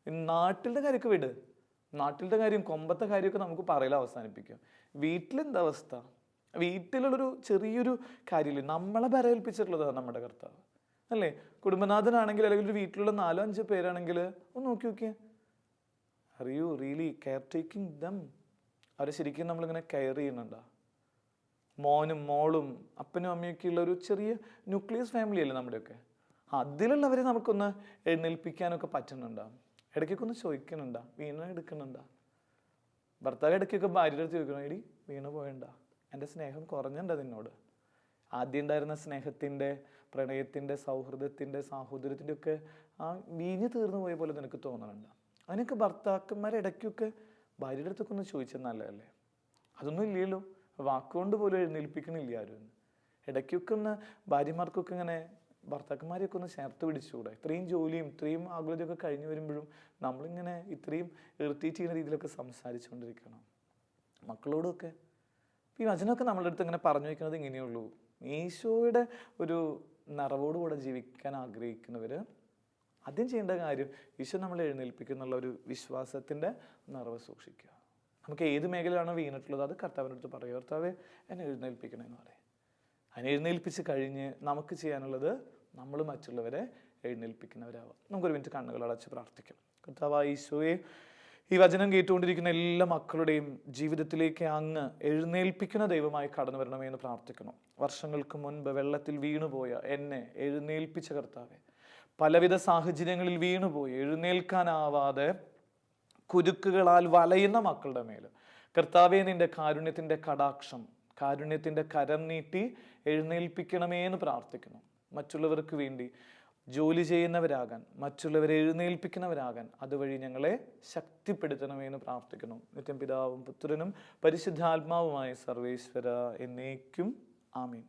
നാട്ടിലെ കാര്യമൊക്കെ വിട്. നാട്ടിലത്തെ കാര്യം കൊമ്പത്തെ കാര്യമൊക്കെ നമുക്ക് പറയല അവസാനിപ്പിക്കാം വീട്ടിലെന്താ അവസ്ഥ? വീട്ടിലുള്ളൊരു ചെറിയൊരു കാര്യമില്ല? നമ്മളെ ബരേൽപ്പിച്ചിട്ടുള്ളതാണ് നമ്മുടെ കർത്താവ്. അല്ലേ? കുടുംബനാഥനാണെങ്കിൽ അല്ലെങ്കിൽ ഒരു വീട്ടിലുള്ള നാലോ അഞ്ചോ പേരാണെങ്കിൽ ഒന്ന് നോക്കി നോക്കിയേ. അറിയൂ റിയലി കെയർ ടേക്കിംഗ് ദം അവരെ ശരിക്കും നമ്മളിങ്ങനെ കെയർ ചെയ്യുന്നുണ്ടോ? മോനും മോളും അപ്പനും അമ്മയൊക്കെ ഉള്ള ഒരു ചെറിയ ന്യൂക്ലിയസ് ഫാമിലി അല്ലേ നമ്മുടെയൊക്കെ? അതിലുള്ളവരെ നമുക്കൊന്ന് എഴുന്നേൽപ്പിക്കാനൊക്കെ പറ്റുന്നുണ്ടോ? ഇടയ്ക്കൊക്കെ ഒന്ന് ചോദിക്കുന്നുണ്ടോ? വീണ എടുക്കുന്നുണ്ടോ? ഭർത്താവ് ഇടയ്ക്കൊക്കെ ഭാര്യയുടെ അടുത്ത് ചോദിക്കണം എടി വീണ പോയണ്ട? എന്റെ സ്നേഹം കുറഞ്ഞുണ്ടോ നിന്നോട്? ആദ്യം ഉണ്ടായിരുന്ന സ്നേഹത്തിന്റെ പ്രണയത്തിന്റെ സൗഹൃദത്തിന്റെ സാഹോദര്യത്തിന്റെ ഒക്കെ ആ വീഞ്ഞു തീർന്നു പോയ പോലെ നിനക്ക് തോന്നണുണ്ടോ. അതിനൊക്കെ ഭർത്താക്കന്മാരെ ഇടയ്ക്കൊക്കെ ഭാര്യയുടെ അടുത്തൊക്കെ ഒന്ന് ചോദിച്ചാൽ നല്ലതല്ലേ? അതൊന്നും ഇല്ലല്ലോ. വാക്കുകൊണ്ട് പോലും എഴുന്നേൽപ്പിക്കണില്ല ആരും. ഇടയ്ക്കൊക്കെ ഒന്ന് ഭാര്യമാർക്കൊക്കെ ഇങ്ങനെ ഭർത്താക്കന്മാരെയൊക്കെ ഒന്ന് ചേർത്ത് പിടിച്ചുകൂടെ? ഇത്രയും ജോലിയും ഇത്രയും ആകുലതയൊക്കെ കഴിഞ്ഞു വരുമ്പോഴും നമ്മളിങ്ങനെ ഇത്രയും ഇറിറ്റേറ്റ് ചെയ്യുന്ന രീതിയിലൊക്കെ സംസാരിച്ചുകൊണ്ടിരിക്കണം. മക്കളോടൊക്കെ. ഈ വചനമൊക്കെ നമ്മളുടെ അടുത്ത് ഇങ്ങനെ പറഞ്ഞു വയ്ക്കുന്നത് ഇങ്ങനെയുള്ളൂ. ഈശോയുടെ ഒരു നിറവോടുകൂടെ ജീവിക്കാൻ ആഗ്രഹിക്കുന്നവർ ആദ്യം ചെയ്യേണ്ട കാര്യം ഈശോ നമ്മളെ എഴുന്നേൽപ്പിക്കുന്നുള്ള ഒരു വിശ്വാസത്തിന്റെ നിറവ് സൂക്ഷിക്കുക. നമുക്ക് ഏത് മേഖലയാണോ വീണിട്ടുള്ളത് അത് കർത്താവിന്റെ അടുത്ത് പറയുക കർത്താവെ എന്നെ എഴുന്നേൽപ്പിക്കണമെന്ന് പറയും. അതിനെ എഴുന്നേൽപ്പിച്ച് കഴിഞ്ഞ് നമുക്ക് ചെയ്യാനുള്ളത് നമ്മൾ മറ്റുള്ളവരെ എഴുന്നേൽപ്പിക്കുന്നവരാവാം. നമുക്കൊരു മിനിറ്റ് കണ്ണുകൾ അടച്ച് പ്രാർത്ഥിക്കാം. കർത്താവ് ഈശോയെ ഈ വചനം കേട്ടുകൊണ്ടിരിക്കുന്ന എല്ലാ മക്കളുടെയും ജീവിതത്തിലേക്ക് അങ്ങ് എഴുന്നേൽപ്പിക്കുന്ന ദൈവമായി കടന്നു വരണമേ എന്ന് പ്രാർത്ഥിക്കുന്നു. വർഷങ്ങൾക്ക് മുൻപ് വെള്ളത്തിൽ വീണുപോയ എന്നെ എഴുന്നേൽപ്പിച്ച കർത്താവെ പലവിധ സാഹചര്യങ്ങളിൽ വീണുപോയി എഴുന്നേൽക്കാനാവാതെ കുരുക്കുകളാൽ വലയുന്ന മക്കളുടെ മേൽ. കർത്താവെ നിന്റെ കാരുണ്യത്തിന്റെ കടാക്ഷം കാരുണ്യത്തിന്റെ കരം നീട്ടി എഴുന്നേൽപ്പിക്കണമേ എന്ന് പ്രാർത്ഥിക്കുന്നു. മറ്റുള്ളവർക്ക് വേണ്ടി ജോലി ചെയ്യുന്നവരാകാൻ മറ്റുള്ളവരെ എഴുന്നേൽപ്പിക്കുന്നവരാകാൻ അതുവഴി ഞങ്ങളെ ശക്തിപ്പെടുത്തണമേ എന്ന് പ്രാർത്ഥിക്കുന്നു. നിത്യം പിതാവും പുത്രനും പരിശുദ്ധാത്മാവുമായ സർവേശ്വര എന്നേക്കും. ആമീൻ.